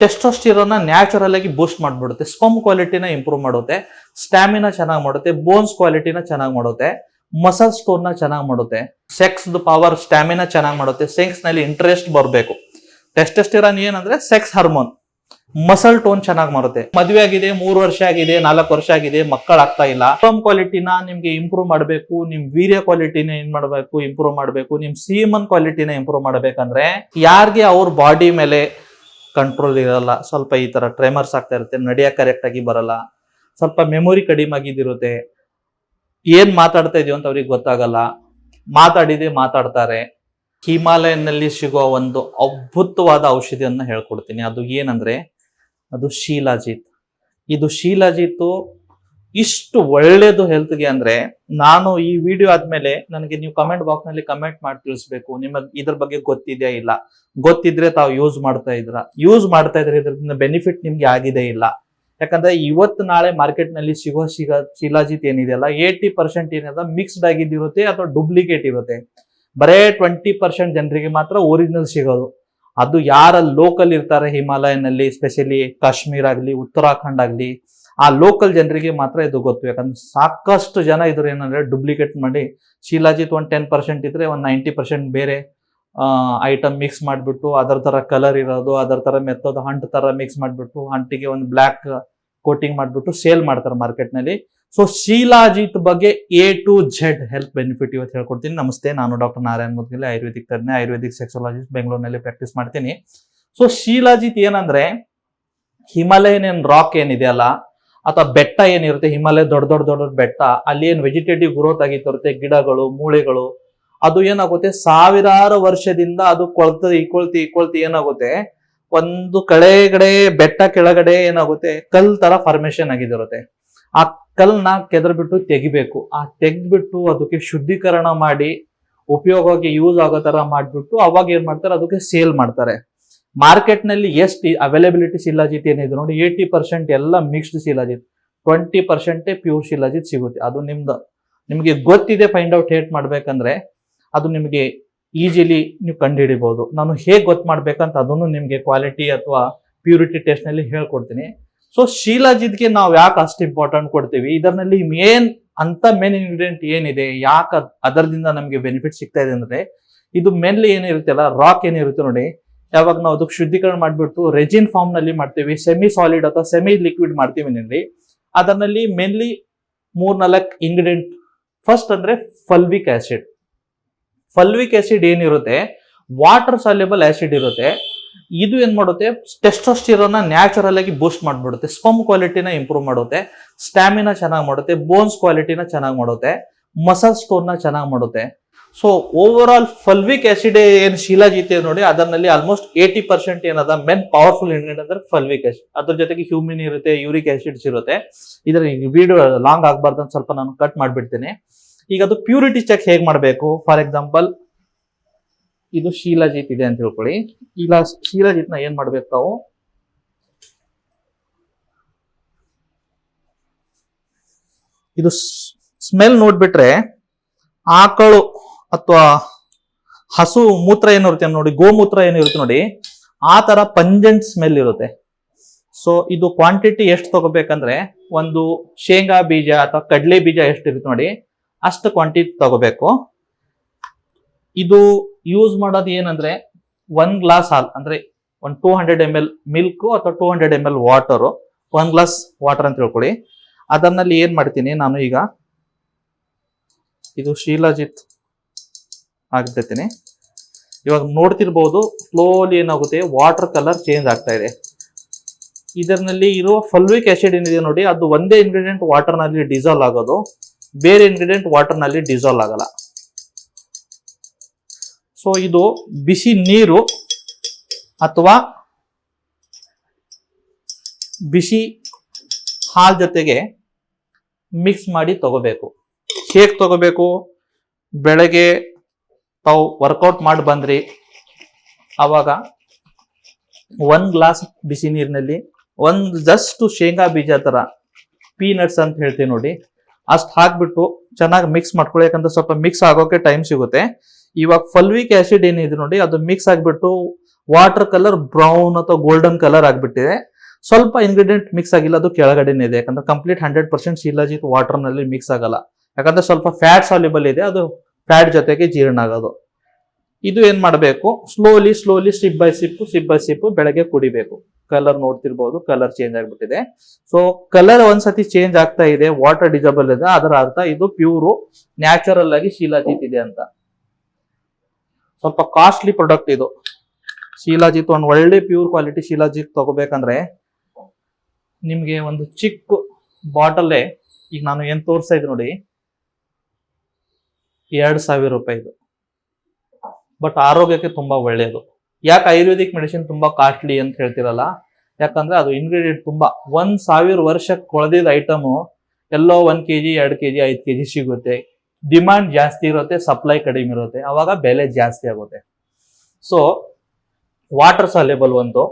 ಟೆಸ್ಟೋಸ್ಟಿರೋನ natural ಆಗಿ ಬೂಸ್ಟ್ ಮಾಡ್ಬಿಡುತ್ತೆ. ಸ್ಪಮ್ ಕ್ವಾಲಿಟಿನ improve ಮಾಡುತ್ತೆ. Stamina ಚೆನ್ನಾಗಿ ಮಾಡುತ್ತೆ. ಬೋನ್ಸ್ ಕ್ವಾಲಿಟಿನ ಚೆನ್ನಾಗಿ ಮಾಡುತ್ತೆ. ಮಸಲ್ ಸ್ಟೋನ್ನ ಚೆನ್ನಾಗಿ ಮಾಡುತ್ತೆ. ಸೆಕ್ಸ್ ಪವರ್, ಸ್ಟ್ಯಾಮಿನಾ ಚೆನ್ನಾಗಿ ಮಾಡುತ್ತೆ. ಸೆಕ್ಸ್ನಲ್ಲಿ ಇಂಟ್ರೆಸ್ಟ್ ಬರಬೇಕು. ಟೆಸ್ಟೆಸ್ಟಿರಾನ್ ಏನಂದ್ರೆ ಸೆಕ್ಸ್ ಹಾರ್ಮೋನ್. ಮಸಲ್ ಟೋನ್ ಚೆನ್ನಾಗಿ ಮಾಡುತ್ತೆ. ಮದುವೆ ಆಗಿದೆ, ಮೂರು ವರ್ಷ ಆಗಿದೆ, ನಾಲ್ಕು ವರ್ಷ ಆಗಿದೆ, ಮಕ್ಕಳಾಗ್ತಾ ಇಲ್ಲ. ಸ್ಪಮ್ ಕ್ವಾಲಿಟಿನ ನಿಮ್ಗೆ ಇಂಪ್ರೂವ್ ಮಾಡಬೇಕು, ನಿಮ್ ವೀರ್ಯ ಕ್ವಾಲಿಟಿನ ಏನ್ ಮಾಡಬೇಕು, ಇಂಪ್ರೂವ್ ಮಾಡಬೇಕು, ನಿಮ್ ಸೀಮನ್ ಕ್ವಾಲಿಟಿನ ಇಂಪ್ರೂವ್ ಮಾಡಬೇಕಂದ್ರೆ, ಯಾರಿಗೆ ಅವ್ರ ಬಾಡಿ ಮೇಲೆ ಕಂಟ್ರೋಲ್ ಇರಲ್ಲ, ಸ್ವಲ್ಪ ಈ ತರ ಟ್ರೆಮರ್ಸ್ ಆಗ್ತಾ ಇರುತ್ತೆ ನಡೆಯ ಕರೆಕ್ಟಾಗಿ ಬರಲ್ಲ, ಸ್ವಲ್ಪ ಮೆಮೊರಿ ಕಡಿಮೆ ಆಗಿದ್ದಿರುತ್ತೆ. ಏನು ಮಾತಾಡ್ತಾ ಇದೀವಿ ಅಂತ ಅವ್ರಿಗೆ ಗೊತ್ತಾಗಲ್ಲ. ಮಾತಾಡಿದ್ರೆ ಮಾತಾಡ್ತಾರೆ. ಹಿಮಾಲಯನಲ್ಲಿ ಸಿಗುವ ಒಂದು ಅದ್ಭುತವಾದ ಔಷಧಿಯನ್ನ ಹೇಳ್ಕೊಡ್ತೀನಿ. ಅದು ಏನಂದ್ರೆ, ಅದು ಶೀಲಾಜಿತ್. ಇದು ಶೀಲಾಜಿತ್ತು ಇಷ್ಟು ಒಳ್ಳೇದು ಹೆಲ್ತ್ಗೆ ಅಂದ್ರೆ ನಾನು ಈ ವಿಡಿಯೋ ಆದ್ಮೇಲೆ ನನಗೆ ನೀವು ಕಮೆಂಟ್ ಬಾಕ್ಸ್ನಲ್ಲಿ ಕಮೆಂಟ್ ಮಾಡಿ ತಿಳಿಸ್ಬೇಕು. ನಿಮ್ಮ ಇದ್ರ ಬಗ್ಗೆ ಗೊತ್ತಿದೆಯಾ ಇಲ್ಲ? ಗೊತ್ತಿದ್ರೆ ತಾವು ಯೂಸ್ ಮಾಡ್ತಾ ಇದ್ರ. ಯೂಸ್ ಮಾಡ್ತಾ ಇದ್ರೆ ಇದ್ರಿಂದ ಬೆನಿಫಿಟ್ ನಿಮ್ಗೆ ಆಗಿದೆ ಇಲ್ಲ. ಯಾಕಂದ್ರೆ ಇವತ್ತು ನಾಳೆ ಮಾರ್ಕೆಟ್ನಲ್ಲಿ ಸಿಗೋ ಸಿಗ, ಶಿಲಾಜಿತ್ ಏನಿದೆಯಲ್ಲ ಏಯ್ಟಿ ಪರ್ಸೆಂಟ್ ಏನಿದೆ ಮಿಕ್ಸ್ಡ್ ಆಗಿದ್ದಿರುತ್ತೆ ಅಥವಾ ಡೂಪ್ಲಿಕೇಟ್ ಇರುತ್ತೆ. ಬರೇ ಟ್ವೆಂಟಿ ಪರ್ಸೆಂಟ್ ಜನರಿಗೆ ಮಾತ್ರ ಒರಿಜಿನಲ್ ಸಿಗೋದು. ಅದು ಯಾರ ಲೋಕಲ್ ಇರ್ತಾರೆ ಹಿಮಾಲಯನಲ್ಲಿ ಸ್ಪೆಷಲಿ ಕಾಶ್ಮೀರ್ ಆಗಲಿ, ಉತ್ತರಾಖಂಡ್ ಆಗಲಿ ಆ ಲೋಕಲ್ ಜನರಿಗೆ ಮಾತ್ರ ಇದು ಗೊತ್ತು. ಯಾಕಂದ್ರೆ ಸಾಕಷ್ಟು ಜನ ಇದ್ರು ಏನಂದ್ರೆ ಡೂಪ್ಲಿಕೇಟ್ ಮಾಡಿ ಶೀಲಾಜಿತ್ ಒಂದು ಟೆನ್ ಪರ್ಸೆಂಟ್ ಇದ್ರೆ ಒಂದು ನೈಂಟಿ ಪರ್ಸೆಂಟ್ ಬೇರೆ ಐಟಮ್ ಮಿಕ್ಸ್ ಮಾಡಿಬಿಟ್ಟು ಅದರ ಥರ ಕಲರ್ ಇರೋದು, ಅದರ ಥರ ಮೆತ್ತೋದು ಹಂಟ್ ಥರ ಮಿಕ್ಸ್ ಮಾಡಿಬಿಟ್ಟು ಹಂಟಿಗೆ ಒಂದು ಬ್ಲ್ಯಾಕ್ ಕೋಟಿಂಗ್ ಮಾಡಿಬಿಟ್ಟು ಸೇಲ್ ಮಾಡ್ತಾರೆ ಮಾರ್ಕೆಟ್ನಲ್ಲಿ ಸೊ ಶೀಲಾಜಿತ್ ಬಗ್ಗೆ A to Z health benefit ಇವತ್ತು ಹೇಳ್ಕೊಡ್ತೀನಿ. ನಮಸ್ತೆ, ನಾನು ಡಾಕ್ಟರ್ ನಾರಾಯಣ್ ಮುದ್ಗಿಲೆ, ಆಯುರ್ವೇದಿಕ್ ತಜ್ಞ, ಆಯುರ್ವೇದಿಕ್ ಸೆಕ್ಸಾಲಜಿಸ್ಟ್ ಬೆಂಗಳೂರಿನಲ್ಲಿ ಪ್ರಾಕ್ಟೀಸ್ ಮಾಡ್ತೀನಿ. ಸೊ ಶೀಲಾಜಿತ್ ಏನಂದ್ರೆ ಹಿಮಾಲಯನ್ ಏನ್ ರಾಕ್ ಏನಿದೆಯಲ್ಲ ಅಥವಾ ಬೆಟ್ಟ ಏನಿರುತ್ತೆ, ಹಿಮಾಲಯ ದೊಡ್ಡ ದೊಡ್ಡ ದೊಡ್ಡ ಬೆಟ್ಟ, ಅಲ್ಲಿ ಏನು ವೆಜಿಟೇಟಿವ್ ಗ್ರೋತ್ ಆಗಿರುತ್ತೆ ಗಿಡಗಳು, ಮೂಳೆಗಳು, ಅದು ಏನಾಗುತ್ತೆ, ಸಾವಿರಾರು ವರ್ಷದಿಂದ ಅದು ಕೊಳ್ತ ಕೊಳ್ತಿ ಕೊಳ್ತಿ ಏನಾಗುತ್ತೆ, ಒಂದು ಕಡೆಗಡೆ, ಬೆಟ್ಟ ಕೆಳಗಡೆ ಏನಾಗುತ್ತೆ, ಕಲ್ ತರ ಫಾರ್ಮೇಶನ್ ಆಗಿದಿರುತ್ತೆ ಆ ಕಲ್ನ ಕೆದರ್ಬಿಟ್ಟು ತೆಗಿಬೇಕು. ಆ ತೆಗ್ದ್ಬಿಟ್ಟು ಅದಕ್ಕೆ ಶುದ್ಧೀಕರಣ ಮಾಡಿ ಉಪಯೋಗಕ್ಕೆ ಯೂಸ್ ಆಗೋ ತರ ಮಾಡಿಬಿಟ್ಟು, ಅವಾಗ ಏನ್ ಮಾಡ್ತಾರೆ, ಅದಕ್ಕೆ ಸೇಲ್ ಮಾಡ್ತಾರೆ. ಮಾರ್ಕೆಟ್ನಲ್ಲಿ ಎಷ್ಟು ಅವೈಲಬಿಲಿಟಿ ಶಿಲಾಜಿತ್ ಏನಿದೆ ನೋಡಿ ಏಯ್ಟಿ ಪರ್ಸೆಂಟ್ ಎಲ್ಲ ಮಿಕ್ಸ್ಡ್ ಶಿಲಾಜಿತ್. ಟ್ವೆಂಟಿ ಪರ್ಸೆಂಟೇ ಪ್ಯೂರ್ ಶಿಲಾಜಿತ್ ಸಿಗುತ್ತೆ. ಅದು ನಿಮ್ದು. ನಿಮಗೆ ಗೊತ್ತಿದೆ ಫೈಂಡ್ ಔಟ್ ಹೇಟ್ ಮಾಡ್ಬೇಕಂದ್ರೆ ಅದು ನಿಮಗೆ ಈಸಿಲಿ ನೀವು ಕಂಡುಹಿಡಿಬಹುದು ನಾನು ಹೇಗೆ ಗೊತ್ತು ಮಾಡ್ಬೇಕಂತ ಅದನ್ನು ನಿಮಗೆ ಕ್ವಾಲಿಟಿ ಅಥವಾ ಪ್ಯೂರಿಟಿ ಟೆಸ್ಟ್ನಲ್ಲಿ ಹೇಳ್ಕೊಡ್ತೀನಿ. ಸೊ ಶೀಲಾಜಿದ್ಗೆ ನಾವು ಯಾಕೆ ಅಷ್ಟು ಇಂಪಾರ್ಟೆಂಟ್ ಕೊಡ್ತೀವಿ? ಇದರಲ್ಲಿ ಮೇನ್ ಅಂತ ಮೇನ್ ಇಂಗ್ರೀಡಿಯೆಂಟ್ ಏನಿದೆ, ಯಾಕೆ ಅದರದಿಂದ ನಮಗೆ ಬೆನಿಫಿಟ್ ಸಿಗ್ತಾ ಇದೆ ಅಂದ್ರೆ, ಇದು ಮೇನ್ಲಿ ಏನಿರುತ್ತಲ್ಲ ರಾಕ್ ಏನಿರುತ್ತೆ ನೋಡಿ ಯಾವಾಗ ನಾವು ಅದಕ್ಕೆ ಶುದ್ಧೀಕರಣ ಮಾಡಿಬಿಟ್ಟು ರೆಜಿನ್ ಫಾರ್ಮ್ನಲ್ಲಿ ಮಾಡ್ತೀವಿ ಸೆಮಿ ಸಾಲಿಡ್ ಅಥವಾ ಸೆಮಿ ಲಿಕ್ವಿಡ್ ಮಾಡ್ತೀವಿ ನಲ್ಲಿ ಅದರಲ್ಲಿ ಮೇನ್ಲಿ ಮೂರ್ನಾಲ್ಕು ಇಂಗ್ರೀಡಿಯೆಂಟ್ ಫಸ್ಟ್ ಅಂದ್ರೆ ಫಲ್ವಿಕ್ ಆಸಿಡ್ ಫಲ್ವಿಕ್ ಆಸಿಡ್ ಏನಿರುತ್ತೆ? ವಾಟರ್ ಸಾಲ್ಯಬಲ್ ಆಸಿಡ್ ಇರುತ್ತೆ. ಇದು ಏನ್ ಮಾಡುತ್ತೆ? ಟೆಸ್ಟೋಸ್ಟಿರೋನ ನ್ಯಾಚುರಲ್ ಆಗಿ ಬೂಸ್ಟ್ ಮಾಡ್ಬಿಡುತ್ತೆ. ಸ್ಪಮ್ ಕ್ವಾಲಿಟಿನ ಇಂಪ್ರೂವ್ ಮಾಡುತ್ತೆ. ಸ್ಟ್ಯಾಮಿನಾ ಚೆನ್ನಾಗಿ ಮಾಡುತ್ತೆ. ಬೋನ್ಸ್ ಕ್ವಾಲಿಟಿನ ಚೆನ್ನಾಗಿ ಮಾಡುತ್ತೆ. ಮಸಲ್ ಸ್ಟೋನ್ನ ಚೆನ್ನಾಗಿ ಮಾಡುತ್ತೆ. So over all fulvic acid ಏನ್ ಶೀಲಾಜಿತ್ತೆ ನೋಡಿ, ಅದರಲ್ಲಿ ಆಲ್ಮೋಸ್ಟ್ ಏಯ್ಟಿ ಪರ್ಸೆಂಟ್ ಏನದ? ಮೆನ್ ಪವರ್ಫುಲ್ ಇಂಗ್ರೀಡಿಯಂಟ್ ಅಂದ್ರೆ ಫಲ್ವಿಕ್ ಆಸಿಡ್ ಅದ್ರ ಜೊತೆಗೆ ಹ್ಯೂಮಿನ್ ಇರುತ್ತೆ ಯೂರಿಕ್ ಆಸಿಡ್ಸ್ ಇರುತ್ತೆ. ಇದ್ರ ವಿಡಿಯೋ ಲಾಂಗ್ ಆಗಬಾರ್ದು ಅಂತ ಸ್ವಲ್ಪ ನಾನು ಕಟ್ ಮಾಡಿಬಿಡ್ತೇನೆ. ಈಗ ಅದು ಪ್ಯೂರಿಟಿ ಚೆಕ್ ಹೇಗೆ ಮಾಡಬೇಕು? ಫಾರ್ ಎಕ್ಸಾಂಪಲ್ ಇದು ಶೀಲಾಜಿತ್ ಇದೆ ಅಂತ ತಿಳ್ಕೊಳ್ಳಿ. ಈಗ ಶೀಲಾಜಿತ್ನ ಏನ್ ಮಾಡ್ಬೇಕು ತಾವು ಇದು ಸ್ಮೆಲ್ ನೋಡ್ಬಿಟ್ರೆ ಆಕಳು ಅಥವಾ ಹಸು ಮೂತ್ರ ಏನಿರುತ್ತೆ ನೋಡಿ, ಗೋಮೂತ್ರ ಏನಿರುತ್ತೆ ನೋಡಿ, ಆ ತರ ಪಂಜೆಂಟ್ ಸ್ಮೆಲ್ ಇರುತ್ತೆ. ಸೊ ಇದು ಕ್ವಾಂಟಿಟಿ ಎಷ್ಟು ತಗೋಬೇಕಂದ್ರೆ, ಒಂದು ಶೇಂಗಾ ಬೀಜ ಅಥವಾ ಕಡಲೆ ಬೀಜ ಎಷ್ಟು ಇರುತ್ತೆ ನೋಡಿ, ಅಷ್ಟು ಕ್ವಾಂಟಿಟಿ ತಗೋಬೇಕು. ಇದು ಯೂಸ್ ಮಾಡೋದು ಏನಂದ್ರೆ ಒನ್ ಗ್ಲಾಸ್ ಹಾಲ್, ಅಂದ್ರೆ ಒಂದು two hundred M L milk ಅಥವಾ two hundred M L water one glass water ಅಂತ ತಿಳ್ಕೊಳ್ಳಿ ಅದನ್ನಲ್ಲಿ ಏನ್ ಮಾಡ್ತೀನಿ ನಾನು ಈಗ, ಇದು ಶೀಲಾಜಿತ್ ಹಾಕ್ತಿರ್ತೀನಿ ಇವಾಗ ನೋಡ್ತಿರ್ಬೋದು ಸ್ಲೋಲಿ ಏನಾಗುತ್ತೆ ವಾಟರ್ ಕಲರ್ ಚೇಂಜ್ ಆಗ್ತಾ ಇದೆ. ಇದರಲ್ಲಿ ಇರುವ ಫಲ್ವಿಕ್ ಆಸಿಡ್ ಏನಿದೆ ನೋಡಿ, ಅದು ಒಂದೇ ಇಂಗ್ರೀಡಿಯೆಂಟ್ ವಾಟರ್ನಲ್ಲಿ ಡಿಸಾಲ್ವ್ ಆಗೋದು, ಬೇರೆ ಇಂಗ್ರೀಡಿಯೆಂಟ್ ವಾಟರ್ನಲ್ಲಿ ಡಿಸಾಲ್ವ್ ಆಗಲ್ಲ. ಸೊ ಇದು ಬಿಸಿ ನೀರು ಅಥವಾ ಬಿಸಿ ಹಾಲ್ ಜೊತೆಗೆ ಮಿಕ್ಸ್ ಮಾಡಿ ತಗೋಬೇಕು. ಹೇಗೆ ತಗೋಬೇಕು? ಬೆಳಗ್ಗೆ ತಾವು ವರ್ಕೌಟ್ ಮಾಡಿ ಬಂದ್ರಿ. ಅವಾಗ ಒಂದ್ ಗ್ಲಾಸ್ ಬಿಸಿ ನೀರಿನಲ್ಲಿ, ಒಂದ್ ಜಸ್ಟ್ ಶೇಂಗಾ ಬೀಜ ತರ ಪೀನಟ್ಸ್ ಅಂತ ಹೇಳ್ತೀವಿ ನೋಡಿ. ಅಷ್ಟು ಹಾಕ್ಬಿಟ್ಟು ಚೆನ್ನಾಗಿ ಮಿಕ್ಸ್ ಮಾಡ್ಕೊಳ್ಳಿ. ಯಾಕಂದ್ರೆ ಸ್ವಲ್ಪ ಮಿಕ್ಸ್ ಆಗೋಕೆ ಟೈಮ್ ಸಿಗುತ್ತೆ. ಇವಾಗ ಫಲ್ವಿಕ್ ಆಸಿಡ್ ಏನಿದೆ ನೋಡಿ, ಅದು ಮಿಕ್ಸ್ ಆಗಿಬಿಟ್ಟು ವಾಟರ್ ಕಲರ್ ಬ್ರೌನ್ ಅಥವಾ ಗೋಲ್ಡನ್ ಕಲರ್ ಆಗಿಬಿಟ್ಟಿದೆ. ಸ್ವಲ್ಪ ಇಂಗ್ರೀಡಿಯೆಂಟ್ ಮಿಕ್ಸ್ ಆಗಿಲ್ಲ, ಅದು ಕೆಳಗಡೆನೇ ಇದೆ. ಯಾಕಂದ್ರೆ ಕಂಪ್ಲೀಟ್ ಹಂಡ್ರೆಡ್ ಪರ್ಸೆಂಟ್ ವಾಟರ್ನಲ್ಲಿ ಮಿಕ್ಸ್ ಆಗಲ್ಲ. ಯಾಕಂದ್ರೆ ಸ್ವಲ್ಪ ಫ್ಯಾಟ್ ಸಾಲ್ಯುಬಲ್ ಇದೆ, ಅದು ಫ್ಯಾಟ್ ಜೊತೆಗೆ ಜೀರ್ಣ ಆಗೋದು. ಇದು ಏನು ಮಾಡಬೇಕು? Slowly slowly sip by sip sip by sip ಬೆಳಗ್ಗೆ ಕುಡಿಬೇಕು. ಕಲರ್ ನೋಡ್ತಿರ್ಬೋದು ಕಲರ್ ಚೇಂಜ್ ಆಗ್ಬಿಟ್ಟಿದೆ. ಸೊ ಕಲರ್ ಒಂದ್ಸತಿ ಚೇಂಜ್ ಆಗ್ತಾ ಇದೆ ವಾಟರ್ ಡಿಸಬಲ್ ಇದೆ, ಅದರ ಅರ್ಥ ಇದು ಪ್ಯೂರು ನ್ಯಾಚುರಲ್ ಆಗಿ ಶೀಲಾಜಿತ್ ಇದೆ ಅಂತ. ಸ್ವಲ್ಪ ಕಾಸ್ಟ್ಲಿ ಪ್ರಾಡಕ್ಟ್ ಇದು. ಶೀಲಾಜಿತ್ ಒಂದು ಒಳ್ಳೆ ಪ್ಯೂರ್ ಕ್ವಾಲಿಟಿ ಶೀಲಾಜಿತ್ ತಗೋಬೇಕಂದ್ರೆ ನಿಮಗೆ ಒಂದು ಚಿಕ್ಕ ಬಾಟಲ್ಲೇ ಈಗ ನಾನು ಏನು ತೋರಿಸ್ತಾ ಇದ್ದೀನಿ ನೋಡಿ. ಎರಡು ಸಾವಿರ ರೂಪಾಯಿದು ಬಟ್ ಆರೋಗ್ಯಕ್ಕೆ ತುಂಬಾ ಒಳ್ಳೆಯದು ಯಾಕೆ ಆಯುರ್ವೇದಿಕ್ ಮೆಡಿಸಿನ್ ತುಂಬಾ ಕಾಸ್ಟ್ಲಿ ಅಂತ ಹೇಳ್ತಿರಲ್ಲ? ಯಾಕಂದ್ರೆ ಅದು ಇಂಗ್ರೀಡಿಯೆಂಟ್ ತುಂಬಾ. ಒಂದು ಸಾವಿರ ವರ್ಷಕ್ಕೆ ಕೊಳೆದಿದ್ದ ಐಟಮು ಎಲ್ಲೋ ಒಂದ್ ಕೆಜಿ ಎರಡ್ ಕೆಜಿ ಕೆ ಕೆಜಿ ಸಿಗುತ್ತೆ. ಡಿಮ್ಯಾಂಡ್ ಜಾಸ್ತಿ ಇರುತ್ತೆ ಸಪ್ಲೈ ಕಡಿಮೆ ಇರುತ್ತೆ. ಅವಾಗ ಬೆಲೆ ಜಾಸ್ತಿ ಆಗುತ್ತೆ. ಸೊ ವಾಟರ್ ಸಲೇಬಲ್ ಒಂದು.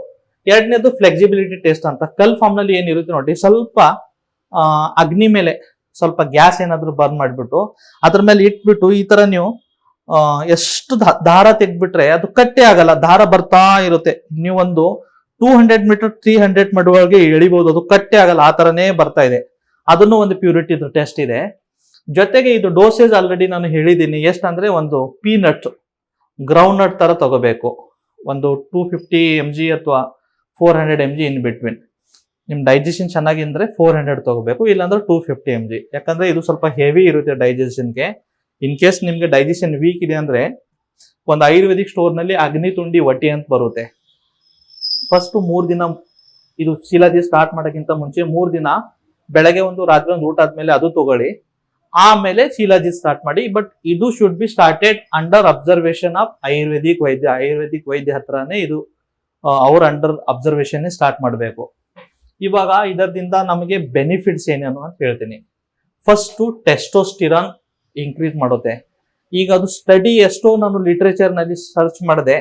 ಎರಡನೇದು ಫ್ಲೆಕ್ಸಿಬಿಲಿಟಿ ಟೆಸ್ಟ್ ಅಂತ. ಕಲ್ ಫಾರ್ಮ್ನಲ್ಲಿ ಏನಿರುತ್ತೆ ನೋಡಿ, ಸ್ವಲ್ಪ ಅಗ್ನಿ ಮೇಲೆ ಸ್ವಲ್ಪ ಗ್ಯಾಸ್ ಏನಾದರೂ ಬರ್ನ್ ಮಾಡಿಬಿಟ್ಟು, ಅದ್ರ ಮೇಲೆ ಇಟ್ಬಿಟ್ಟು ಈ ತರ ನೀವು ಎಷ್ಟು ದಾರ ತೆಗ್ಬಿಟ್ರೆ ಅದು ಕಟ್ಟೆ ಆಗಲ್ಲ, ದಾರ ಬರ್ತಾ ಇರುತ್ತೆ. ನೀವೊಂದು two hundred metre three hundred ಮಡುವಳಿಗೆ ಎಳಿಬಹುದು ಅದು ಕಟ್ಟೆ ಆಗಲ್ಲ, ಆ ತರನೇ ಬರ್ತಾ ಇದೆ. ಅದನ್ನು ಒಂದು ಪ್ಯೂರಿಟಿ ಟೆಸ್ಟ್ ಇದೆ. ಜೊತೆಗೆ ಇದು ಡೋಸೇಜ್ ಆಲ್ರೆಡಿ ನಾನು ಹೇಳಿದ್ದೀನಿ, ಎಷ್ಟಂದ್ರೆ ಒಂದು ಪೀನಟ್ ಗ್ರೌಂಡ್ ನಟ್ ತರ ತಗೋಬೇಕು. ಒಂದು ಟೂ ಫಿಫ್ಟಿ ಎಂ ಜಿ ಅಥವಾ four hundred M G in between ನಿಮ್ ಡೈಜೆಷನ್ ಚೆನ್ನಾಗಿದ್ರೆ ಫೋರ್ ಹಂಡ್ರೆಡ್ ತಗೋಬೇಕು, ಇಲ್ಲಾಂದ್ರೆ ಟೂ ಫಿಫ್ಟಿ ಎಂ ಜಿ ಯಾಕಂದ್ರೆ ಇದು ಸ್ವಲ್ಪ ಹೆವಿ ಇರುತ್ತೆ ಡೈಜೆಷನ್ಗೆ ಇನ್ ಕೇಸ್ ನಿಮಗೆ ಡೈಜೆಷನ್ ವೀಕ್ ಇದೆ ಅಂದ್ರೆ ಒಂದು ಆಯುರ್ವೇದಿಕ್ ಸ್ಟೋರ್ನಲ್ಲಿ ಅಗ್ನಿ ತುಂಡಿ ವಟಿ ಅಂತ ಬರುತ್ತೆ. ಫಸ್ಟ್ ಮೂರು ದಿನ ಇದು ಶಿಲಾದಿ ಸ್ಟಾರ್ಟ್ ಮಾಡೋಕ್ಕಿಂತ ಮುಂಚೆ ಮೂರು ದಿನ ಬೆಳಗ್ಗೆ ಒಂದು, ರಾತ್ರಿ ಒಂದು ಊಟ ಆದ್ಮೇಲೆ ಅದು ತಗೊಳ್ಳಿ. ಆಮೇಲೆ ಶೀಲಾಜಿ ಸ್ಟಾರ್ಟ್ ಮಾಡಿ ಬಟ್ ಇದು should be started under observation of Ayurvedic vaidya. Ayurvedic vaidya ಹತ್ರನೇ ಇದು ಅವ್ರ ಅಂಡರ್ ಅಬ್ಸರ್ವೇಷನ್ ಸ್ಟಾರ್ಟ್ ಮಾಡಬೇಕು. ಇವಾಗ ಇದರಿಂದ ನಮಗೆ ಬೆನಿಫಿಟ್ಸ್ ಏನೇನು ಅಂತ ಹೇಳ್ತೀನಿ. ಫಸ್ಟ್ ಟೆಸ್ಟೋಸ್ಟಿರಾನ್ ಇನ್ಕ್ರೀಸ್ ಮಾಡುತ್ತೆ. ಈಗ ಅದು ಸ್ಟಡಿ ಎಷ್ಟೋ ನಾನು ಲಿಟ್ರೇಚರ್ನಲ್ಲಿ ಸರ್ಚ್ ಮಾಡಿದೆ.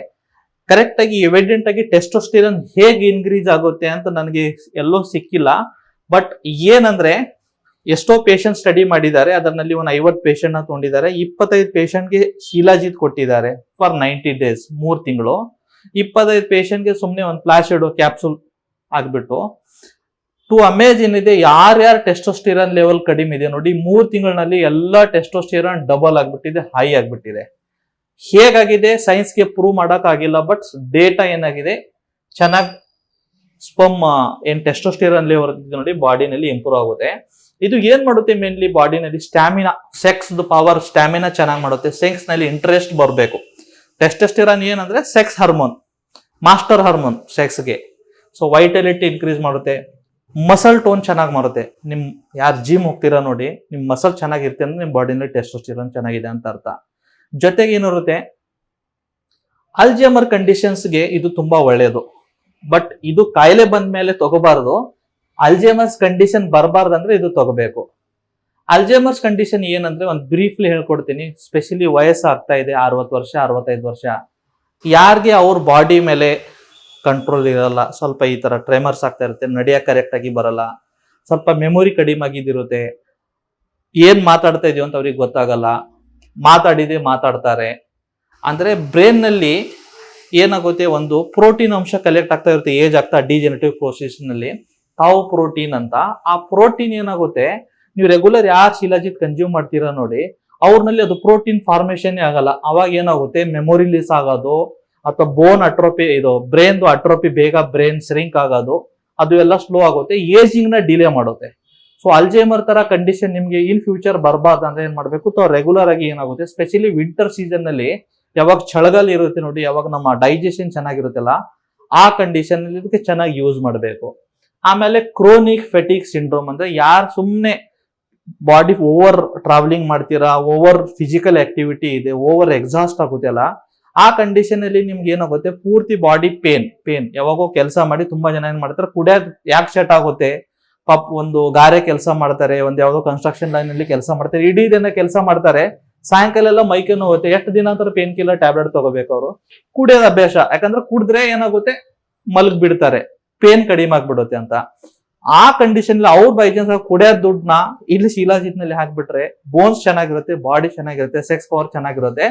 ಕರೆಕ್ಟಾಗಿ ಎವಿಡೆಂಟ್ ಆಗಿ ಟೆಸ್ಟೋಸ್ಟಿರಾನ್ ಹೇಗೆ ಇನ್ಕ್ರೀಸ್ ಆಗುತ್ತೆ ಅಂತ ನನಗೆ ಎಲ್ಲೋ ಸಿಕ್ಕಿಲ್ಲ. ಬಟ್ ಏನಂದ್ರೆ, ಎಷ್ಟೋ ಪೇಷಂಟ್ ಸ್ಟಡಿ ಮಾಡಿದ್ದಾರೆ. ಅದರಲ್ಲಿ ಒಂದು ಐವತ್ತು ಪೇಷಂಟ್ನ ತೊಗೊಂಡಿದ್ದಾರೆ. ಇಪ್ಪತ್ತೈದು ಪೇಷಂಟ್ಗೆ ಶೀಲಾಜಿತ್ ಕೊಟ್ಟಿದ್ದಾರೆ ಫಾರ್ ನೈಂಟಿ ಡೇಸ್ ಮೂರು ತಿಂಗಳು. ಇಪ್ಪತ್ತೈದು ಪೇಷಂಟ್ಗೆ ಸುಮ್ಮನೆ ಒಂದು ಪ್ಲಾಸಿಡೋ ಕ್ಯಾಪ್ಸೂಲ್ ಆಗ್ಬಿಟ್ಟು ಟು ಅಮೇಜ್ ಇದೆ ಯಾರ್ಯಾರು ಟೆಸ್ಟೋಸ್ಟಿರನ್ ಲೆವೆಲ್ ಕಡಿಮೆ ಇದೆ ನೋಡಿ, ಮೂರು ತಿಂಗಳಿನಲ್ಲಿ ಎಲ್ಲ ಟೆಸ್ಟೋಸ್ಟಿರನ್ ಡಬಲ್ ಆಗಿಬಿಟ್ಟಿದೆ ಹೈ ಆಗಿಬಿಟ್ಟಿದೆ. ಹೇಗಾಗಿದೆ? ಸೈನ್ಸ್ಗೆ ಪ್ರೂವ್ ಮಾಡೋಕ್ಕಾಗಿಲ್ಲ ಬಟ್ ಡೇಟಾ ಏನಾಗಿದೆ? ಚೆನ್ನಾಗಿ ಸ್ಪಮ್ ಏನ್ ಟೆಸ್ಟೋಸ್ಟಿರನ್ ಲೆವೆಲ್ ನೋಡಿ ಬಾಡಿನಲ್ಲಿ ಇಂಪ್ರೂವ್ ಆಗುತ್ತೆ. ಇದು ಏನ್ ಮಾಡುತ್ತೆ ಮೇನ್ಲಿ ಬಾಡಿನಲ್ಲಿ ಸ್ಟ್ಯಾಮಿನಾ ಸೆಕ್ಸ್ ಪವರ್ ಸ್ಟ್ಯಾಮಿನಾ ಚೆನ್ನಾಗಿ ಮಾಡುತ್ತೆ. ಸೆಕ್ಸ್ನಲ್ಲಿ ಇಂಟ್ರೆಸ್ಟ್ ಬರಬೇಕು. ಟೆಸ್ಟೆಸ್ಟಿರನ್ ಏನಂದ್ರೆ ಸೆಕ್ಸ್ ಹಾರ್ಮೋನ್ ಮಾಸ್ಟರ್ ಹಾರ್ಮೋನ್ ಸೆಕ್ಸ್ಗೆ ಸೊ ವೈಟಲಿಟಿ ಇನ್ಕ್ರೀಸ್ ಮಾಡುತ್ತೆ. ಮಸಲ್ ಟೋನ್ ಚೆನ್ನಾಗಿ ಮಾಡುತ್ತೆ ನಿಮ್ ಯಾರು ಜಿಮ್ ಹೋಗ್ತೀರಾ ನೋಡಿ, ನಿಮ್ ಮಸಲ್ ಚೆನ್ನಾಗಿರುತ್ತೆ ಅಂದ್ರೆ ನಿಮ್ ಬಾಡಿನಲ್ಲಿ ಟೆಸ್ಟೋಸ್ಟಿರೋನ್ ಚೆನ್ನಾಗಿದೆ ಅಂತ ಅರ್ಥ. ಜೊತೆಗೆ ಏನಿರುತ್ತೆ ಅಲ್ಜಮರ್ ಕಂಡೀಷನ್ಸ್ಗೆ ಇದು ತುಂಬಾ ಒಳ್ಳೆಯದು ಬಟ್ ಇದು ಕಾಯಿಲೆ ಬಂದ ಮೇಲೆ ತಗೋಬಾರ್ದು ಅಲ್ಜೇಮರ್ಸ್ ಕಂಡೀಷನ್ ಬರಬಾರ್ದಂದ್ರೆ ಇದು ತಗೋಬೇಕು. ಅಲ್ಜೇಮರ್ಸ್ ಕಂಡೀಷನ್ ಏನಂದ್ರೆ ಒಂದು ಬ್ರೀಫ್ಲಿ ಹೇಳ್ಕೊಡ್ತೀನಿ. ಸ್ಪೆಷಲಿ ವಯಸ್ಸಾಗ್ತಾ ಇದೆ, ಅರವತ್ತು ವರ್ಷ, ಅರವತ್ತೈದು ವರ್ಷ. ಯಾರಿಗೆ ಅವ್ರ ಬಾಡಿ ಮೇಲೆ ಕಂಟ್ರೋಲ್ ಇರಲ್ಲ. ಸ್ವಲ್ಪ ಈ ತರ ಟ್ರೆಮರ್ಸ್ ಆಗ್ತಾ ಇರುತ್ತೆ, ನಡೆಯ ಕರೆಕ್ಟಾಗಿ ಬರಲ್ಲ. ಸ್ವಲ್ಪ ಮೆಮೊರಿ ಕಡಿಮೆ ಆಗಿದ್ದಿರುತ್ತೆ. ಏನು ಮಾತಾಡ್ತಾ ಇದೀವಿ ಅಂತ ಅವ್ರಿಗೆ ಗೊತ್ತಾಗಲ್ಲ. ಮಾತಾಡಿದೆ ಮಾತಾಡ್ತಾರೆ. ಅಂದ್ರೆ ಬ್ರೈನ್ನಲ್ಲಿ ಏನಾಗುತ್ತೆ, ಒಂದು ಪ್ರೋಟೀನ್ ಅಂಶ ಕಲೆಕ್ಟ್ ಆಗ್ತಾ ಇರುತ್ತೆ ಏಜ್ ಆಗ್ತಾ ಡಿಜೆನೆಟಿವ್ ಪ್ರೋಸೆಸ್ನಲ್ಲಿ. ತಾವು ಪ್ರೋಟೀನ್ ಅಂತ. ಆ ಪ್ರೋಟೀನ್ ಏನಾಗುತ್ತೆ, ನೀವು ರೆಗ್ಯುಲರ್ ಯಾರು ಶಿಲಾಜಿತ್ ಕನ್ಸ್ಯೂಮ್ ಮಾಡ್ತೀರಾ ನೋಡಿ, ಅವ್ರನಲ್ಲಿ ಅದು ಪ್ರೋಟೀನ್ ಫಾರ್ಮೇಶನ್ ಆಗಲ್ಲ. ಅವಾಗ ಏನಾಗುತ್ತೆ ಮೆಮೊರಿ ಲೀಸ್ ಆಗೋದು ಅಥವಾ ಬೋನ್ ಅಟ್ರೋಪಿ ಇದು ಬ್ರೈನ್ ಅಟ್ರೋಪಿ ಬೇಗ ಬ್ರೈನ್ ಸ್ರಿಂಕ್ ಆಗೋದು, ಅದು ಎಲ್ಲ ಸ್ಲೋ ಆಗುತ್ತೆ ಏಜಿಂಗ್ನ ಡಿಲೇ ಮಾಡುತ್ತೆ. ಸೊ ಅಲ್ಜೇಮರ್ ತರ ಕಂಡೀಷನ್ ನಿಮಗೆ ಇನ್ ಫ್ಯೂಚರ್ ಬರಬಾರ್ದು ಅಂದ್ರೆ ಏನ್ ಮಾಡಬೇಕು? ಅಥವಾ ರೆಗ್ಯುಲರ್ ಆಗಿ ಏನಾಗುತ್ತೆ? ಸ್ಪೆಷಲಿ ವಿಂಟರ್ ಸೀಸನ್ನಲ್ಲಿ ಯಾವಾಗ ಚಳಗಾಲ ಇರುತ್ತೆ ನೋಡಿ, ಯಾವಾಗ ನಮ್ಮ ಡೈಜೆಷನ್ ಚೆನ್ನಾಗಿರುತ್ತಲ್ಲ, ಆ ಕಂಡೀಷನ್ ಇದಕ್ಕೆ ಚೆನ್ನಾಗಿ ಯೂಸ್ ಮಾಡಬೇಕು. ಆಮೇಲೆ ಕ್ರೋನಿಕ್ ಫೆಟಿಕ್ ಸಿಂಡ್ರೋಮ್ ಅಂದ್ರೆ ಯಾರು ಸುಮ್ಮನೆ ಬಾಡಿ ಓವರ್ ಟ್ರಾವೆಲಿಂಗ್ ಮಾಡ್ತೀರಾ ಓವರ್ ಫಿಸಿಕಲ್ ಆಕ್ಟಿವಿಟಿ ಇದೆ ಓವರ್ ಎಕ್ಸಾಸ್ಟ್ ಆಗುತ್ತೆ ಅಲ್ಲ ಆ ಕಂಡೀಷನ್ ಅಲ್ಲಿ ನಿಮ್ಗೆ ಏನಾಗುತ್ತೆ? ಪೂರ್ತಿ ಬಾಡಿ ಪೇನ್ ಪೇನ್ ಯಾವಾಗೋ ಕೆಲಸ ಮಾಡಿ ತುಂಬಾ ಜನ ಏನ್ ಮಾಡ್ತಾರೆ? ಕುಡಿಯೋದ್ ಯಾಕೆ ಸೆಟ್ ಆಗುತ್ತೆ? ಪಾಪ್ ಒಂದು ಗಾರೆ ಕೆಲಸ ಮಾಡ್ತಾರೆ, ಒಂದ್ ಯಾವ್ದೋ ಕನ್ಸ್ಟ್ರಕ್ಷನ್ ಲೈನ್ ಅಲ್ಲಿ ಕೆಲಸ ಮಾಡ್ತಾರೆ, ಇಡೀ ದಿನ ಕೆಲಸ ಮಾಡ್ತಾರೆ. ಸಾಯಂಕಾಲ ಎಲ್ಲ ಮೈಕೆ ನೋವುತ್ತೆ ಎಷ್ಟು ದಿನ ಅಂತ ಪೇನ್ ಕಿಲ್ಲರ್ ಟ್ಯಾಬ್ಲೆಟ್ ತಗೋಬೇಕು ಅವರು. ಕುಡಿಯೋದು ಅಭ್ಯಾಸ. ಯಾಕಂದ್ರೆ ಕುಡಿದ್ರೆ ಏನಾಗುತ್ತೆ? ಮಲಗ್ ಬಿಡ್ತಾರೆ ಪೇನ್ ಕಡಿಮೆ ಆಗ್ಬಿಡುತ್ತೆ ಅಂತ. ಆ ಕಂಡೀಷನ್ ಅವ್ರ ಬೈ ಚಾನ್ಸ್ ಕುಡಿಯೋದ್ ದುಡ್ಡನ್ನ ಇಲ್ಲಿ ಶೀಲಾಜಿತ್ನಲ್ಲಿ ಹಾಕ್ಬಿಟ್ರೆ ಬೋನ್ಸ್ ಚೆನ್ನಾಗಿರುತ್ತೆ ಬಾಡಿ ಚೆನ್ನಾಗಿರುತ್ತೆ ಸೆಕ್ಸ್ ಪವರ್ ಚೆನ್ನಾಗಿರುತ್ತೆ.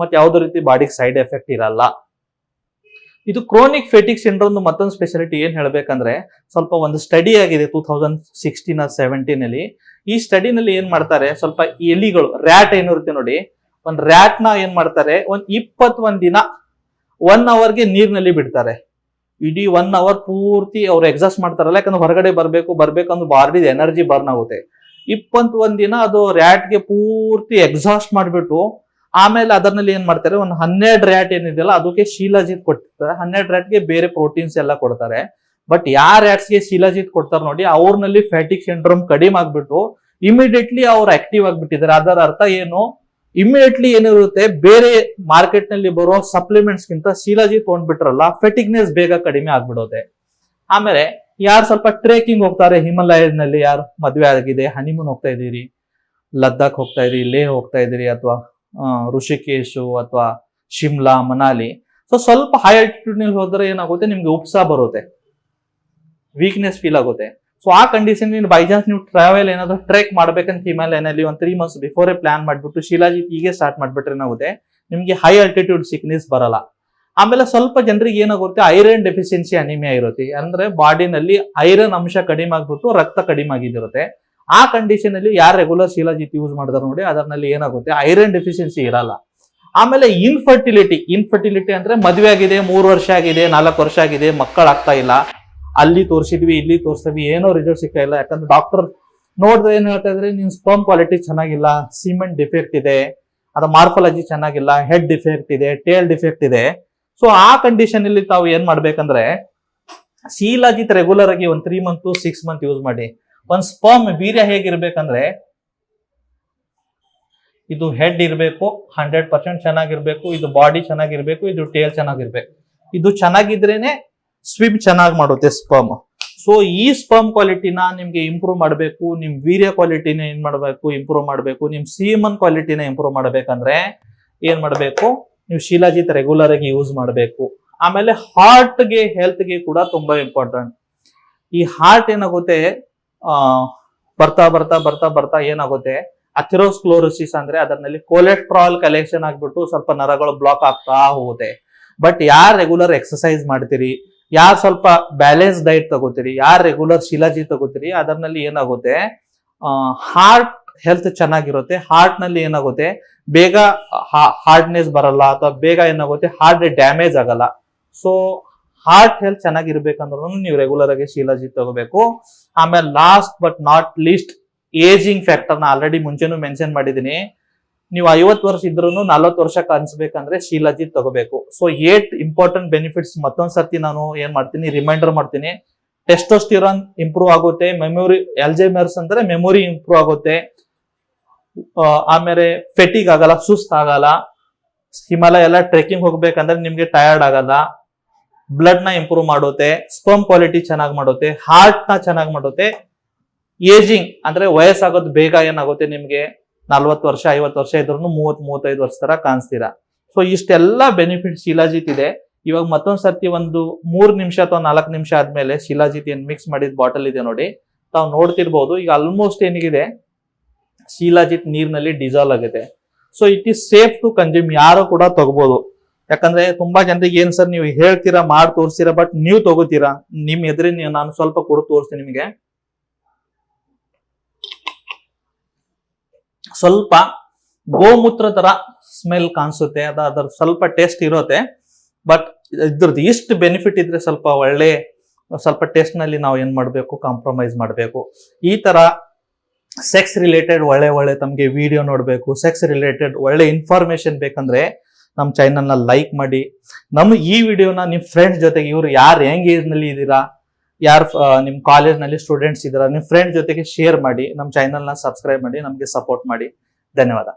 ಮತ್ತೆ ಯಾವುದೇ ರೀತಿ ಬಾಡಿಗೆ ಸೈಡ್ ಎಫೆಕ್ಟ್ ಇರಲ್ಲ. ಇದು ಕ್ರೋನಿಕ್ ಫೆಟಿಕ್ ಸಿಂಡ್ರೋಮ್ ಮತ್ತೊಂದು ಸ್ಪೆಷಾಲಿಟಿ ಏನ್ ಹೇಳ್ಬೇಕಂದ್ರೆ, ಸ್ವಲ್ಪ ಒಂದು ಸ್ಟಡಿ ಆಗಿದೆ ಟೂ ತೌಸಂಡ್ ಸಿಕ್ಸ್ಟೀನ್ ಸೆವೆಂಟೀನ್ ಅಲ್ಲಿ. ಈ ಸ್ಟಡಿನಲ್ಲಿ ಏನ್ ಮಾಡ್ತಾರೆ, ಸ್ವಲ್ಪ ಎಲಿಗಳು ರ್ಯಾಟ್ ಏನಿರುತ್ತೆ ನೋಡಿ, ಒಂದು ರ್ಯಾಟ್ನ ಏನ್ ಮಾಡ್ತಾರೆ, ಒಂದ್ ಇಪ್ಪತ್ತೊಂದ್ ದಿನ ಒನ್ ಅವರ್ಗೆ ನೀರಿನಲ್ಲಿ ಬಿಡ್ತಾರೆ. ಇಡೀ ಒನ್ ಅವರ್ ಪೂರ್ತಿ ಅವ್ರು ಎಕ್ಸಾಸ್ಟ್ ಮಾಡ್ತಾರಲ್ಲ, ಯಾಕಂದ್ರೆ ಹೊರಗಡೆ ಬರಬೇಕು ಬರಬೇಕು ಬರ್ಬೇಕಂದ್ರೆ ಬಾಡಿ ಎನರ್ಜಿ ಬರ್ನ್ ಆಗುತ್ತೆ. ಇಪ್ಪತ್ತೊಂದ್ ದಿನ ಅದು ರ್ಯಾಟ್ಗೆ ಪೂರ್ತಿ ಎಕ್ಸಾಸ್ಟ್ ಮಾಡ್ಬಿಟ್ಟು ಆಮೇಲೆ ಅದರಲ್ಲಿ ಏನ್ ಮಾಡ್ತಾರೆ, ಒಂದು ಹನ್ನೆರಡು ರ್ಯಾಟ್ ಏನಿದೆಯಲ್ಲ, ಅದಕ್ಕೆ ಶೀಲಾಜಿತ್ ಕೊಟ್ಟಿರ್ತಾರೆ. ಹನ್ನೆರಡು ರ್ಯಾಟ್ಗೆ ಬೇರೆ ಪ್ರೋಟೀನ್ಸ್ ಎಲ್ಲ ಕೊಡ್ತಾರೆ. ಬಟ್ ಯಾರ ರ್ಯಾಟ್ಸ್ಗೆ ಶೀಲಾಜಿತ್ ಕೊಡ್ತಾರೆ ನೋಡಿ, ಅವ್ರನಲ್ಲಿ ಫ್ಯಾಟಿಕ್ ಸಿಂಡ್ರೋಮ್ ಕಡಿಮೆ ಆಗ್ಬಿಟ್ಟು ಇಮಿಡಿಯೇಟ್ಲಿ ಅವ್ರು ಆಕ್ಟಿವ್ ಆಗಿಬಿಟ್ಟಿದ್ದಾರೆ. ಅದರ ಅರ್ಥ ಏನು? ಇಮಿಡಿಯೇಟ್ಲಿ ಏನಿರುತ್ತೆ, ಬೇರೆ ಮಾರ್ಕೆಟ್ನಲ್ಲಿ ಬರೋ ಸಪ್ಲಿಮೆಂಟ್ಸ್ ಗಿಂತ ಶೀಲಾಜಿತ್ ತೊಗೊಂಡ್ಬಿಟ್ರಲ್ಲ ಫೆಟಿಕ್ನೆಸ್ ಬೇಗ ಕಡಿಮೆ ಆಗ್ಬಿಡೋದೆ. ಆಮೇಲೆ ಯಾರು ಸ್ವಲ್ಪ ಟ್ರೇಕಿಂಗ್ ಹೋಗ್ತಾರೆ ಹಿಮಾಲಯದಲ್ಲಿ ಯಾರು ಮದ್ವೆ ಆಗಿದೆ ಹನಿಮೂನ್ ಹೋಗ್ತಾ ಇದ್ದೀರಿ ಲದ್ದಾಖ್ ಹೋಗ್ತಾ ಇದೀರಿ ಲೇಹ್ ಹೋಗ್ತಾ ಇದ್ದೀರಿ ಅಥವಾ ಋಷಿಕೇಶು ಅಥವಾ ಶಿಮ್ಲಾ, ಮನಾಲಿ. ಸೊ ಸ್ವಲ್ಪ ಹೈ ಆಲ್ಟಿಟ್ಯೂಡ್ನಲ್ಲಿ ಹೋದ್ರೆ ಏನಾಗುತ್ತೆ? ನಿಮ್ಗೆ ಉಪ್ಸಾ ಬರುತ್ತೆ. ವೀಕ್ನೆಸ್ ಫೀಲ್ ಆಗುತ್ತೆ. ಸೊ ಆ ಕಂಡೀಷನ್ ನೀವು ಬೈ ಚಾನ್ಸ್ ನೀವು ಟ್ರಾವೆಲ್ ಏನಾದ್ರು ಟ್ರೆಕ್ ಮಾಡ್ಬೇಕಂತ ಹಿಮಾಲಯನಲ್ಲಿ ಒಂದು ತ್ರೀ ಮಂತ್ಸ್ ಬಿಫೋರೇ ಪ್ಲಾನ್ ಮಾಡ್ಬಿಟ್ಟು ಶಿಲಾಜಿತ್ ಹೀಗೆ ಸ್ಟಾರ್ಟ್ ಮಾಡ್ಬಿಟ್ರೆ ಏನಾಗುತ್ತೆ? ನಿಮ್ಗೆ ಹೈ ಆಲ್ಟಿಟ್ಯೂಡ್ ಸಿಕ್ನೆಸ್ ಬರಲ್ಲ. ಆಮೇಲೆ ಸ್ವಲ್ಪ ಜನರಿಗೆ ಏನಾಗುತ್ತೆ? ಐರನ್ ಡೆಫಿಷಿಯನ್ಸಿ ಅನಿಮಿಯಾ ಇರುತ್ತೆ. ಅಂದ್ರೆ ಬಾಡಿನಲ್ಲಿ ಐರನ್ ಅಂಶ ಕಡಿಮೆ ಆಗ್ಬಿಟ್ಟು ರಕ್ತ ಕಡಿಮೆ ಆಗಿದಿರುತ್ತೆ ಆ ಕಂಡೀಷನ್ ಅಲ್ಲಿ ಯಾರು ರೆಗ್ಯುಲರ್ ಶೀಲಾಜಿತ್ ಯೂಸ್ ಮಾಡಿದಾರೆ ನೋಡಿ ಅದರಲ್ಲಿ ಏನಾಗುತ್ತೆ? ಐರನ್ ಡೆಫಿಷಿಯನ್ಸಿ ಇರಲ್ಲ. ಆಮೇಲೆ ಇನ್ಫರ್ಟಿಲಿಟಿ ಇನ್ಫರ್ಟಿಲಿಟಿ ಅಂದ್ರೆ ಮದುವೆ ಆಗಿದೆ, ಮೂರು ವರ್ಷ ಆಗಿದೆ, ನಾಲ್ಕು ವರ್ಷ ಆಗಿದೆ, ಮಕ್ಕಳಾಗ್ತಾ ಇಲ್ಲ. ಅಲ್ಲಿ ತೋರಿಸಿದ್ವಿ, ಇಲ್ಲಿ ತೋರಿಸಿದ್ವಿ, ಏನೋ ರಿಸಲ್ಟ್ ಸಿಗ್ತಾ ಇಲ್ಲ. ಯಾಕಂದ್ರೆ ಡಾಕ್ಟರ್ ನೋಡಿದ್ರೆ ಏನ್ ಹೇಳ್ತಾ ಇದ್ರೆ ಸ್ಪರ್ಮ್ ಕ್ವಾಲಿಟಿ ಚೆನ್ನಾಗಿಲ್ಲ ಸಿಮೆಂಟ್ ಡಿಫೆಕ್ಟ್ ಇದೆ, ಅದು ಮಾರ್ಫಾಲಜಿ ಚೆನ್ನಾಗಿಲ್ಲ ಹೆಡ್ ಡಿಫೆಕ್ಟ್ ಇದೆ ಟೇಲ್ ಡಿಫೆಕ್ಟ್ ಇದೆ. ಸೊ ಆ ಕಂಡೀಷನ್ ಅಲ್ಲಿ ತಾವು ಏನ್ ಮಾಡ್ಬೇಕಂದ್ರೆ ಶೀಲಾಜಿತ್ ರೆಗ್ಯುಲರ್ ಆಗಿ ಒಂದು three month six month use ಮಾಡಿ. ಒಂದ್ ಸ್ಪರ್ಮ್ ವೀರ್ಯ ಹೇಗಿರ್ಬೇಕಂದ್ರೆ ಇದು ಹೆಡ್ ಇರಬೇಕು ಹಂಡ್ರೆಡ್ ಪರ್ಸೆಂಟ್ ಚೆನ್ನಾಗಿರ್ಬೇಕು, ಇದು ಬಾಡಿ ಚೆನ್ನಾಗಿರ್ಬೇಕು, ಇದು ಟೇಲ್ ಚೆನ್ನಾಗಿರ್ಬೇಕು. ಇದು ಚೆನ್ನಾಗಿದ್ರೇನೆ ಸ್ವಿಮ್ ಚೆನ್ನಾಗಿ ಮಾಡುತ್ತೆ ಸ್ಪರ್ಮ್ ಸೊ ಈ ಸ್ಪರ್ಮ್ ಕ್ವಾಲಿಟಿನ ನಿಮ್ಗೆ ಇಂಪ್ರೂವ್ ಮಾಡಬೇಕು, ನಿಮ್ ವೀರ್ಯ ಕ್ವಾಲಿಟಿನ ಏನ್ ಮಾಡಬೇಕು ಇಂಪ್ರೂವ್ ಮಾಡಬೇಕು, ನಿಮ್ ಸೀಮನ್ ಕ್ವಾಲಿಟಿನ ಇಂಪ್ರೂವ್ ಮಾಡ್ಬೇಕಂದ್ರೆ ಏನ್ ಮಾಡಬೇಕು? ನೀವು ಶಿಲಾಜಿತ್ ರೆಗ್ಯುಲರ್ ಆಗಿ ಯೂಸ್ ಮಾಡಬೇಕು. ಆಮೇಲೆ ಹಾರ್ಟ್ಗೆ ಹೆಲ್ತ್ಗೆ ಕೂಡ ತುಂಬಾ ಇಂಪಾರ್ಟೆಂಟ್ ಈ ಹಾರ್ಟ್ ಏನಾಗುತ್ತೆ? ಬರ್ತಾ ಬರ್ತಾ ಬರ್ತಾ ಬರ್ತಾ ಏನಾಗುತ್ತೆ? ಅಥಿರೋಸ್ಕ್ಲೋರೋಸಿಸ್ ಅಂದ್ರೆ ಅದರಲ್ಲಿ ಕೊಲೆಸ್ಟ್ರಾಲ್ ಕಲೆಕ್ಷನ್ ಆಗ್ಬಿಟ್ಟು ಸ್ವಲ್ಪ ನರಗಳು ಬ್ಲಾಕ್ ಆಗ್ತಾ ಹೋಗುತ್ತೆ. ಬಟ್ ಯಾರು ರೆಗ್ಯುಲರ್ ಎಕ್ಸಸೈಸ್ ಮಾಡ್ತೀರಿ? ಯಾರು ಸ್ವಲ್ಪ ಬ್ಯಾಲೆನ್ಸ್ ಡೈಟ್ ತಗೋತೀರಿ? ಯಾರು ರೆಗ್ಯುಲರ್ ಶಿಲಾಜಿ ತಗೋತೀರಿ? ಅದರಲ್ಲಿ ಏನಾಗುತ್ತೆ? ಹಾರ್ಟ್ ಹೆಲ್ತ್ ಚೆನ್ನಾಗಿರುತ್ತೆ. ಹಾರ್ಟ್ನಲ್ಲಿ ಏನಾಗುತ್ತೆ? ಬೇಗ ಹಾರ್ಡ್ನೆಸ್ ಬರಲ್ಲ ಅಥವಾ ಬೇಗ ಏನಾಗುತ್ತೆ? ಹಾರ್ಟ್ ಡ್ಯಾಮೇಜ್ ಆಗಲ್ಲ. ಸೊ ಹಾರ್ಟ್ ಹೆಲ್ತ್ ಚೆನ್ನಾಗಿರ್ಬೇಕಂದ್ರೂ ನೀವು ರೆಗ್ಯುಲರ್ ಆಗಿ ಶೀಲಾಜಿ ತಗೋಬೇಕು. ಆಮೇಲೆ last but not least ageing ಫ್ಯಾಕ್ಟರ್ನ already ಮುಂಚೆನೂ ಮೆನ್ಷನ್ ಮಾಡಿದೀನಿ. ನೀವು ಐವತ್ತು ವರ್ಷ ಇದ್ರೂ ನಲ್ವತ್ತು ವರ್ಷಕ್ಕೆ ಅನ್ಸ್ಬೇಕಂದ್ರೆ ಶೀಲಾಜಿತ್ ತಗೋಬೇಕು. ಸೊ ಏಟ್ ಇಂಪಾರ್ಟೆಂಟ್ ಬೆನಿಫಿಟ್ಸ್ ಮತ್ತೊಂದ್ಸರ್ತಿ ನಾನು ಏನ್ ಮಾಡ್ತೀನಿ ರಿಮೈಂಡರ್ ಮಾಡ್ತೀನಿ. ಟೆಸ್ಟೋಸ್ಟಿರಾನ್ ಇಂಪ್ರೂವ್ ಆಗುತ್ತೆ ಮೆಮೊರಿ ಎಲ್ಜೆಮರ್ಸ್ ಅಂದ್ರೆ ಮೆಮೊರಿ ಇಂಪ್ರೂವ್ ಆಗುತ್ತೆ. ಆಮೇಲೆ ಫೆಟಿಗ್ ಆಗಲ್ಲ ಸುಸ್ತ್ ಆಗಲ್ಲ ಹಿಮಾಲಯ ಎಲ್ಲ ಟ್ರೆಕ್ಕಿಂಗ್ ಹೋಗ್ಬೇಕಂದ್ರೆ ನಿಮ್ಗೆ ಟಯರ್ಡ್ ಆಗಲ್ಲ. ಬ್ಲಡ್ನ ಇಂಪ್ರೂವ್ ಮಾಡುತ್ತೆ ಸ್ಪರ್ಮ್ ಕ್ವಾಲಿಟಿ ಚೆನ್ನಾಗಿ ಮಾಡುತ್ತೆ ಹಾರ್ಟ್ನ ಚೆನ್ನಾಗಿ ಮಾಡುತ್ತೆ. ಏಜಿಂಗ್ ಅಂದ್ರೆ ವಯಸ್ಸಾಗೋದು ಬೇಗ ಏನಾಗುತ್ತೆ ನಿಮ್ಗೆ? ನಲ್ವತ್ತು ವರ್ಷ, ಐವತ್ತು ವರ್ಷ ಇದ್ರೂ ಮೂವತ್ ಮೂವತ್ತೈದು ವರ್ಷ ತರ ಕಾಣಿಸ್ತೀರಾ? ಸೊ ಇಷ್ಟೆಲ್ಲ ಬೆನಿಫಿಟ್ ಶಿಲಾಜಿತ್ ಇದೆ. ಇವಾಗ ಮತ್ತೊಂದ್ ಸರ್ತಿ ಒಂದು ಮೂರ್ ನಿಮಿಷ ಅಥವಾ ನಾಲ್ಕು ನಿಮಿಷ ಆದ್ಮೇಲೆ ಶಿಲಾಜಿತ್ ಏನ್ ಮಿಕ್ಸ್ ಮಾಡಿದ ಬಾಟಲ್ ಇದೆ ನೋಡಿ. ತಾವು ನೋಡ್ತಿರ್ಬೋದು, ಈಗ ಆಲ್ಮೋಸ್ಟ್ ಏನಿದೆ ಶಿಲಾಜಿತ್ ನೀರಿನಲ್ಲಿ ಡಿಸಾಲ್ವ್ ಆಗುತ್ತೆ. So it is safe to consume ಯಾರು ಕೂಡ ತಗೋಬಹುದು ಯಾಕಂದ್ರೆ ತುಂಬಾ ಜನರಿಗೆ ಏನ್ ಸರ್ ನೀವು ಹೇಳ್ತೀರಾ, ಮಾಡಿ ತೋರಿಸ್ತೀರಾ ಬಟ್ ನೀವು ತಗೋತೀರಾ? ನಿಮ್ ಎದುರಿ ನಾನು ಸ್ವಲ್ಪ ಕೊಡು ತೋರಿಸ್ತೀನಿ ನಿಮಗೆ. ಸ್ವಲ್ಪ ಗೋಮೂತ್ರ ತರ ಸ್ಮೆಲ್ ಕಾಣಿಸುತ್ತೆ, ಅದ ಅದರ ಸ್ವಲ್ಪ ಟೇಸ್ಟ್ ಇರುತ್ತೆ ಬಟ್ ಇದ್ರದ್ದು ಇಷ್ಟು ಬೆನಿಫಿಟ್ ಇದ್ರೆ ಸ್ವಲ್ಪ ಒಳ್ಳೆ, ಸ್ವಲ್ಪ ಟೇಸ್ಟ್ನಲ್ಲಿ ನಾವು ಏನ್ ಮಾಡಬೇಕು ಕಾಂಪ್ರಮೈಸ್ ಮಾಡಬೇಕು. ಈ ತರ ಸೆಕ್ಸ್ ರಿಲೇಟೆಡ್ ಒಳ್ಳೆ ಒಳ್ಳೆ ತಮಗೆ ವಿಡಿಯೋ ನೋಡಬೇಕು ಸೆಕ್ಸ್ ರಿಲೇಟೆಡ್ ಒಳ್ಳೆ ಇನ್ಫಾರ್ಮೇಶನ್ ಬೇಕಂದ್ರೆ ನಮ್ಮ ಚಾನಲ್ನ ಲೈಕ್ ಮಾಡಿ. ನಮ್ಮ ಈ ವಿಡಿಯೋನ ನಿಮ್ಮ ಫ್ರೆಂಡ್ಸ್ ಜೊತೆಗೆ ಇವರು ಯಾರು ಹೆಂಗ್ ಏಜ್ನಲ್ಲಿ ಇದ್ದೀರಾ, ಯಾರು ನಿಮ್ಮ ಕಾಲೇಜ್ನಲ್ಲಿ ಸ್ಟೂಡೆಂಟ್ಸ್ ಇದ್ದೀರಾ ನಿಮ್ಮ ಫ್ರೆಂಡ್ ಜೊತೆಗೆ ಶೇರ್ ಮಾಡಿ, ನಮ್ಮ ಚಾನಲ್ನ ಸಬ್ಸ್ಕ್ರೈಬ್ ಮಾಡಿ, ನಮಗೆ ಸಪೋರ್ಟ್ ಮಾಡಿ. ಧನ್ಯವಾದ.